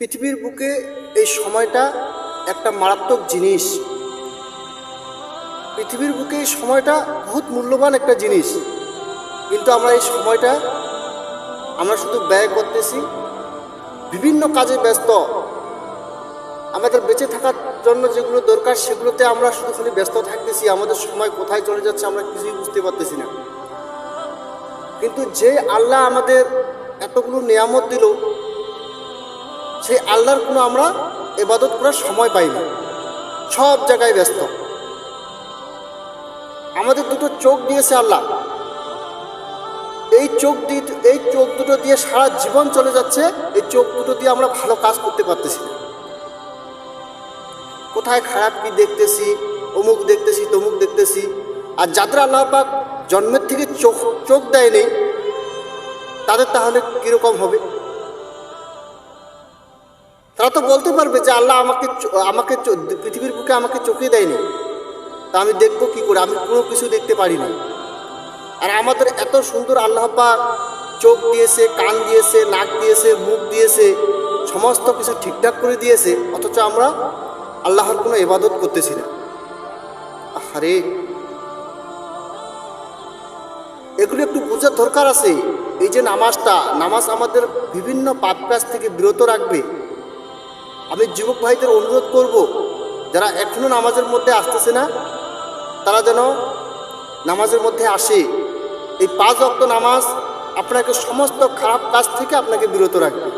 পৃথিবীর বুকে এই সময়টা একটা মারাত্মক জিনিস। পৃথিবীর বুকে এই সময়টা বহুত মূল্যবান একটা জিনিস। কিন্তু আমরা এই সময়টা, আমরা শুধু ব্যয় করতেছি, বিভিন্ন কাজে ব্যস্ত। আমাদের বেঁচে থাকার জন্য যেগুলো দরকার, সেগুলোতে আমরা শুধু খালি ব্যস্ত থাকতেছি। আমাদের সময় কোথায় চলে যাচ্ছে আমরা কিছুই বুঝতে পারতেছি না। কিন্তু যে আল্লাহ আমাদের এতগুলো নিয়ামত দিল সেই আল্লাহর কোনো আমরা এবাদত করার সময় পাই না। সব জায়গায় ব্যস্ত। আমাদের দুটো চোখ দিয়েছে আল্লাহ। এই চোখ দিয়ে, এই চোখ দুটো দিয়ে সারা জীবন চলে যাচ্ছে, এই চোখ দুটো দিয়ে আমরা ভালো কাজ করতে পারতেছি না। কোথায় খারাপ কি দেখতেছি, অমুক দেখতেছি, তমুক দেখতেছি। আর যাদের আল্লাহ জন্মের থেকে চোখ চোখ দেয়নি, তাদের তাহলে কীরকম হবে? তারা তো বলতে পারবে যে আল্লাহ আমাকে আমাকে পৃথিবীর বুকে আমাকে চোখে দেয়নি। তা আমি দেখব কি করে? আমি কোনো কিছু দেখতে পারি না। আর আমাদের এত সুন্দর আল্লাহ চোখ দিয়েছে, কান দিয়েছে, নাক দিয়েছে, মুখ দিয়েছে, সমস্ত কিছু ঠিকঠাক করে দিয়েছে, অথচ আমরা আল্লাহর কোনো ইবাদত করতেছি না। আরে এগুলো একটু বোঝার দরকার আছে। এই যে নামাজটা, নামাজ আমাদের বিভিন্ন পাপ কাজ থেকে বিরত রাখবে। আমি যুবক ভাইদের অনুরোধ করব, যারা এখনও নামাজের মধ্যে আসতেছে না, তারা যেন নামাজের মধ্যে আসে। এই পাঁচ অক্ত নামাজ আপনাকে সমস্ত খারাপ কাজ থেকে আপনাকে বিরত রাখবে।